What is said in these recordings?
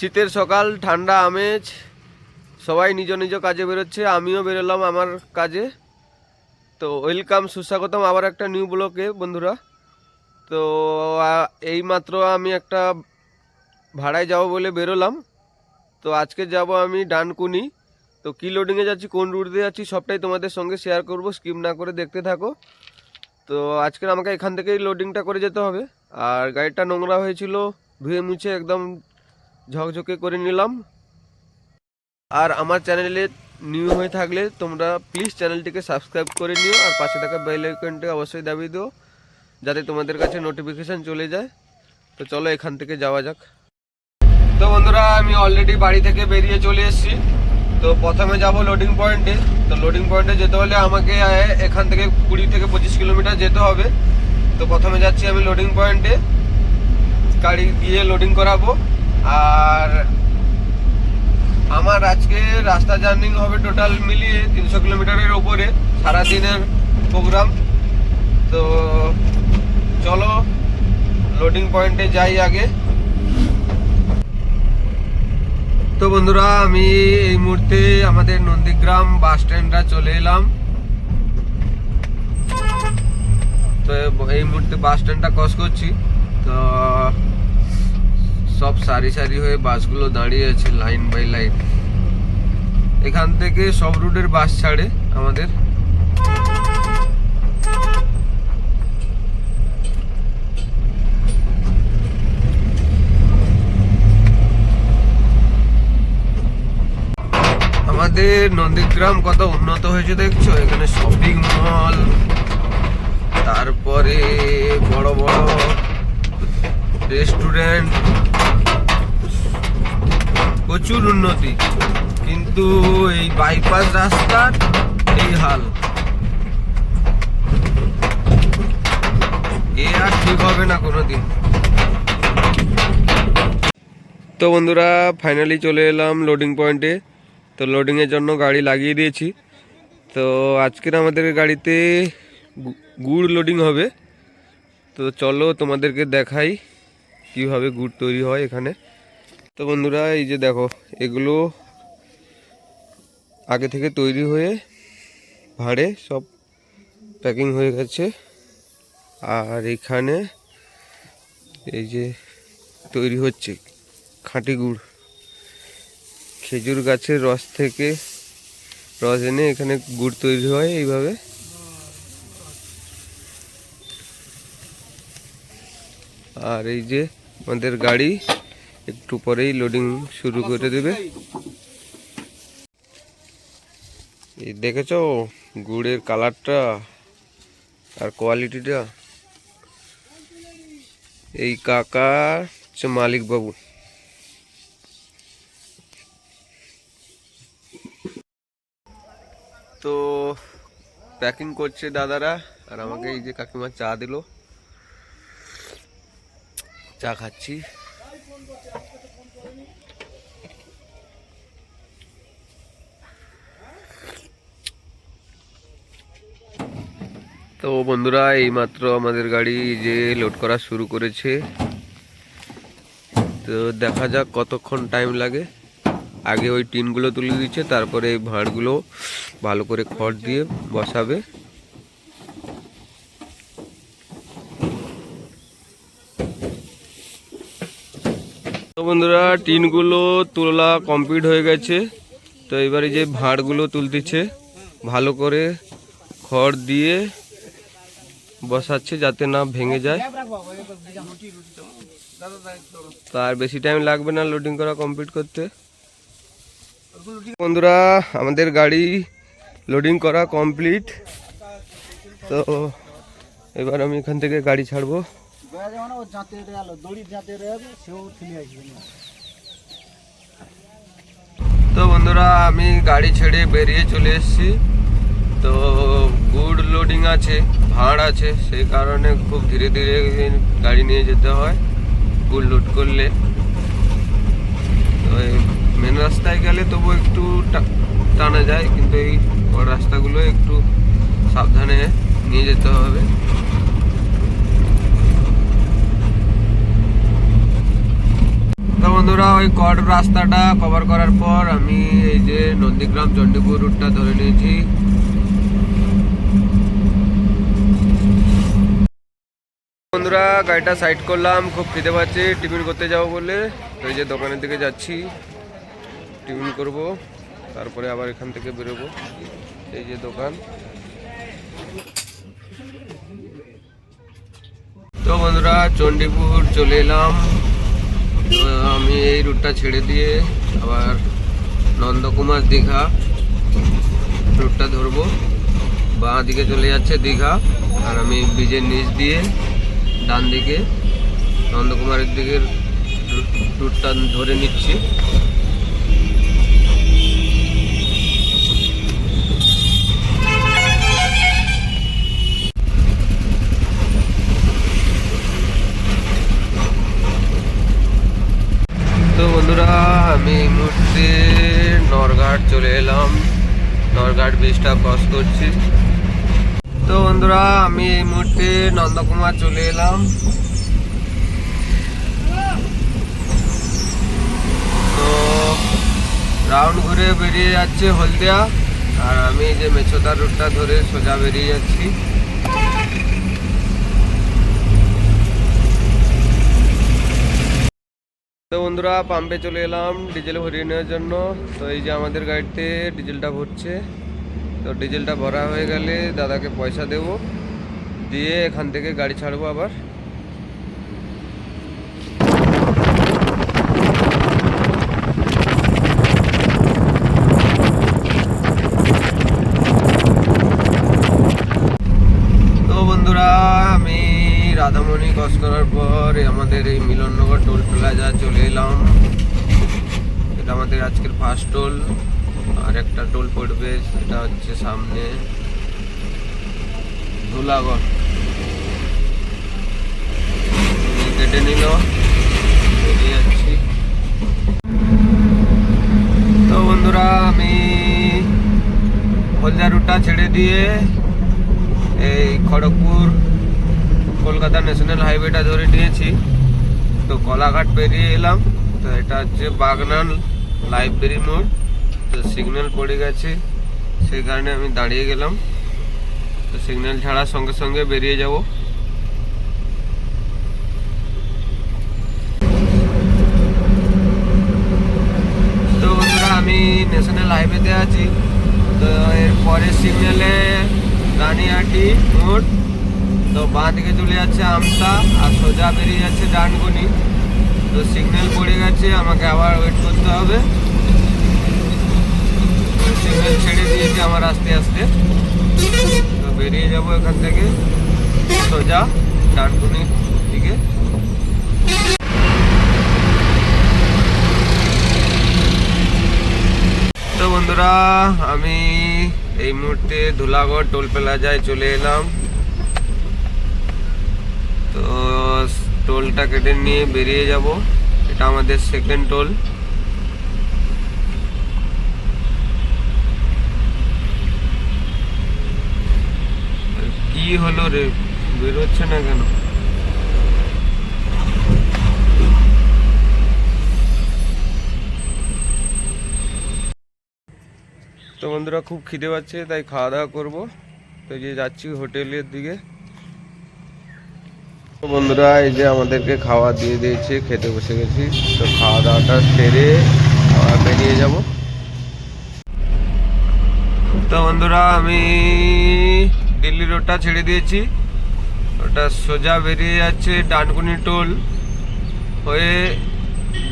শীতের সকাল, ঠান্ডা, আমেজ, সবাই নিজ নিজ কাজে বেরোচ্ছে, আমিও বেরোলাম আমার কাজে। তো ওয়েলকাম, সুস্বাগতম আবার একটা নিউ ব্লকে, বন্ধুরা। তো, আ- এইমাত্র আমি একটা ভাড়ায় যাব বলে বেরোলাম। তো আজকে যাব আমি ডানকুনি। তো কী লোডিংয়ে যাচ্ছি, কোন রুট দিয়ে যাচ্ছি, সবটাই তোমাদের সঙ্গে শেয়ার করব স্কিম না করে দেখতে থাকো। তো আজকে আমাকে এখান থেকেই লোডিংটা করে যেতে হবে। আর গাড়িটা নোংরা হয়েছিল, ধুয়ে মুছে একদম ঝকঝকে করে নিলাম। আর আমার চ্যানেলে নিউ হয়ে থাকলে তোমরা প্লিজ চ্যানেলটিকে সাবস্ক্রাইব করে নিও আর পাশে থাকা বেল আইকনটি অবশ্যই দাবিয়ে দিও, যাতে তোমাদের কাছে নোটিফিকেশান চলে যায়। তো চলো এখান থেকে যাওয়া যাক। তো বন্ধুরা, আমি অলরেডি বাড়ি থেকে বেরিয়ে চলে এসেছি। তো প্রথমে যাব লোডিং পয়েন্টে তো লোডিং পয়েন্টে যেতে হলে আমাকে এখান থেকে কুড়ি থেকে পঁচিশ কিলোমিটার যেতে হবে। তো প্রথমে যাচ্ছি আমি লোডিং পয়েন্টে গাড়ি গিয়ে লোডিং করাবো। আর আমার আজকে রাস্তা জার্নিং হবে টোটাল মিলিয়ে তিনশো কিলোমিটারের ওপরে সারাদিনের প্রোগ্রাম। তো চলো লোডিং পয়েন্টে যাই আগে। তো বন্ধুরা, আমি এই মুহূর্তে আমাদের নন্দীগ্রাম বাস স্ট্যান্ডটা চলে এলাম। তো এই মুহূর্তে বাস স্ট্যান্ডটা ক্রস করছি। তো সব সারি সারি হয়ে বাসগুলো দাঁড়িয়ে আছে লাইন বাই লাইন। এখান থেকে সব রুটের বাস ছাড়ে আমাদের। আমাদের নন্দীগ্রাম কত উন্নত হয়েছে দেখছ? এখানে শপিং মল তারপরে বড় বড় রেস্টুরেন্ট প্রচুর উন্নতি। কিন্তু এই বাইপাস রাস্তার এই হাল। এ আর ঠিক হবে না কোনোদিন। তো বন্ধুরা ফাইনালি চলে এলাম লোডিং পয়েন্টে তো লোডিংয়ের জন্য গাড়ি লাগিয়ে দিয়েছি। তো আজকের আমাদের গাড়িতে গুড় লোডিং হবে। তো চলো তোমাদেরকে দেখাই কীভাবে গুড় তৈরি হয় এখানে। তো বন্ধুরা, এই যে দেখো, এগুলো আগে থেকে তৈরি হয়ে ভাঁড়ে সব প্যাকিং হয়ে গেছে। আর এখানে এই যে তৈরি হচ্ছে খাঁটি গুড়। খেজুর গাছের রস থেকে রস এনে এখানে গুড় তৈরি হয় এইভাবে। আর এই যে আমাদের গাড়ি একটু পরেই লোডিং শুরু করে দেবে। এই দেখেছ গুড়ের কালারটা আর কোয়ালিটিটা এই কাকা হচ্ছে মালিক বাবু তো প্যাকিং করছে দাদারা আর আমাকে এই যে কাকিমা চা দিল। চা খাচ্ছি। তো বন্ধুরা, এইমাত্র আমাদের গাড়ি যে লোড করা শুরু করেছে। তো দেখা যাক কতক্ষণ টাইম লাগে। আগে ওই টিনগুলো তুলে দিচ্ছে তারপরে এই ভাঁড়গুলো ভালো করে খড় দিয়ে বসাবে। তো বন্ধুরা, টিনগুলো তোলা কমপ্লিট হয়ে গেছে। তো এবারে যে ভাঁড়গুলো তুলতেছে, ভালো করে খড় দিয়ে বসাচ্ছে যাতে না ভেঙে যায়। তার বেশি টাইম লাগবে না লোডিং করা কমপ্লিট করতে। বন্ধুরা, আমাদের গাড়ি লোডিং করা কমপ্লিট তো এবার আমি এখান থেকে গাড়ি ছাড়বো। তো বন্ধুরা, আমি গাড়ি ছেড়ে বেরিয়ে চলে এসেছি। তো গুড লোডিং আছে, ভাড় আছে, সেই কারণে খুব ধীরে ধীরে গাড়ি নিয়ে যেতে হয় গুড লোড করলে। তো মেন রাস্তায় গেলে তবু একটু টানা যায়, কিন্তু এই রাস্তাগুলো একটু সাবধানে নিয়ে যেতে হবে। তো বন্ধুরা বন্ধুরা ওই কট রাস্তাটা কভার করার পর আমি এই যে নন্দীগ্রাম চণ্ডীপুর রুটটা ধরে নিয়েছি। বন্ধুরা, গাড়িটা সাইড করলাম, খুব খিদে পাচ্ছে টিফিন করতে যাব বলে। এই যে দোকানের দিকে যাচ্ছি টিফিন করব, তারপরে আবার এখান থেকে বেরোবো। এই যে দোকান। তো বন্ধুরা, চণ্ডীপুর চলে এলাম। আমি এই রুটটা ছেড়ে দিয়ে আবার নন্দকুমার দীঘা রুটটা ধরবো। বাঁ দিকে চলে যাচ্ছে দীঘা, আর আমি ব্রিজের নিচ দিয়ে ডান দিকে নন্দকুমারের দিকের রুট- রুটটা ধরে নিচ্ছি। তো বন্ধুরা, আমি এই মুহূর্তে নরঘাট চলে এলাম। নরঘাট ব্রিজটা ক্রস করছি। তো বন্ধুরা, আমি এই মুহূর্তে নন্দকুমার চলে এলাম। তো রাউন্ড ঘুরে বেরিয়ে যাচ্ছে হলদিয়া, আর আমি যে মেছোদার রুটটা ধরে সোজা বেরিয়ে যাচ্ছি। তো বন্ধুরা পাম্পে চলে এলাম ডিজেল ভরিয়ে নেওয়ার জন্য। তো এই যে আমাদের গাড়িতে ডিজেলটা ভরছে। তো ডিজেলটা ভরা হয়ে গেলে দাদাকে পয়সা দেব। দিয়ে এখান থেকে গাড়ি ছাড়বো আবার। করার পর আমাদের এই মিলননগর টোল চলে এলাম। এটা আমাদের আজকের ফার্স্ট টোল সেটা হচ্ছে সামনে ধুলাগড়। কেটে নিল যাচ্ছি। তো বন্ধুরা, আমি হলদিয়া রুটটা ছেড়ে দিয়ে এই খড়গপুর কলকাতা ন্যাশনাল হাইওয়েটা ধরে নিয়েছি। তো কলাঘাট পেরিয়ে এলাম। তো এটা হচ্ছে বাগনান লাইব্রেরি মোড়। তো সিগন্যাল পড়ে গেছে। সেই কারণে আমি দাঁড়িয়ে গেলাম। তো সিগন্যাল ছাড়ার সঙ্গে সঙ্গে বেরিয়ে যাব। তো বন্ধুরা, আমি ন্যাশনাল হাইওয়েতে আছি। তো এর পরের সিগন্যালে রানিহাটি মোড়। তো বাঁ দিকে চলে যাচ্ছে আমতা আর সোজা বেরিয়ে যাচ্ছে ডানগুনি তো সিগন্যাল পড়ে গেছে, আমাকে আবার ওয়েট করতে হবে। সিগন্যাল ছেড়ে দিয়েছে আমার আস্তে আস্তে। তো বেরিয়ে যাব এখান থেকে। সোজা ডানকুনি দিকে। তো বন্ধুরা, আমি এই মুহূর্তে ধুলাগড় টোল প্লাজায় চলে এলাম। তো টোলটা কেটে নিয়ে বেরিয়ে যাব। এটা আমাদের সেকেন্ড টোল। কি হলো রে? বেরোচ্ছে না কেন? তো বন্ধুরা খুব খিদে পাচ্ছে, তাই খাওয়া দাওয়া করব। তো যে যাচ্ছি হোটেলের দিকে। তো বন্ধুরা, এই যে আমাদেরকে খাওয়া দিয়ে দিয়েছে, খেতে বসে গেছি। তো খাওয়া দাওয়াটা সেরে আবার বেরিয়ে যাব। তো বন্ধুরা, আমি দিল্লি রোডটা ছেড়ে দিয়েছি। ওটা সোজা বেরিয়ে যাচ্ছে ডানকুনি টোল হয়ে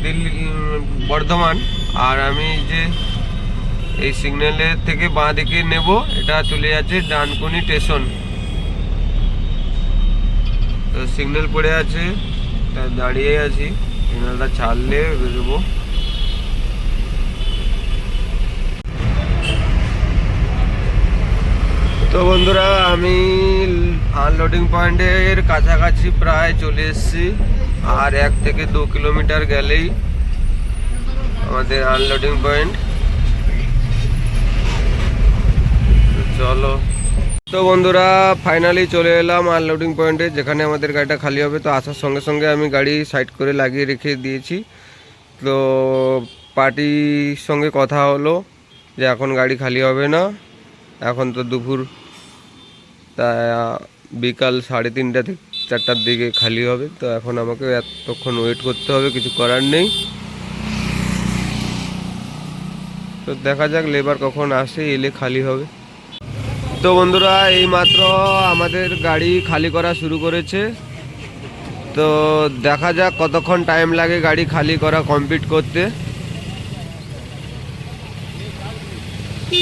দিল্লি বর্ধমান। আর আমি যে এই সিগন্যালের থেকে বাঁ দিকে নেব, এটা চলে যাচ্ছে ডানকুনি স্টেশন। তো সিগন্যাল পড়ে আছে দাঁড়িয়ে আছি। সিগন্যালটা ছাড়লে বেরোবো। তো বন্ধুরা, আমি আনলোডিং পয়েন্টের কাছাকাছি প্রায় চলে এসেছি, আর এক থেকে দু কিলোমিটার গেলেই আমাদের আনলোডিং পয়েন্ট চলো। তো বন্ধুরা ফাইনালি চলে এলাম আনলোডিং পয়েন্টে যেখানে আমাদের গাড়িটা খালি হবে। তো আসার সঙ্গে সঙ্গে আমি গাড়ি সাইড করে লাগিয়ে রেখে দিয়েছি। তো পার্টির সঙ্গে কথা হলো যে এখন গাড়ি খালি হবে না, এখন তো দুপুর তা, বিকাল সাড়ে তিনটা থেকে চারটার দিকে খালি হবে। তো এখন আমাকে এতক্ষণ ওয়েট করতে হবে, কিছু করার নেই। তো দেখা যাক লেবার কখন আসে, এলে খালি হবে। তো বন্ধুরা এই মাত্র আমাদের গাড়ি খালি করা শুরু করেছে। তো দেখা যাক কতক্ষণ টাইম লাগে গাড়ি খালি করা কমপ্লিট করতে।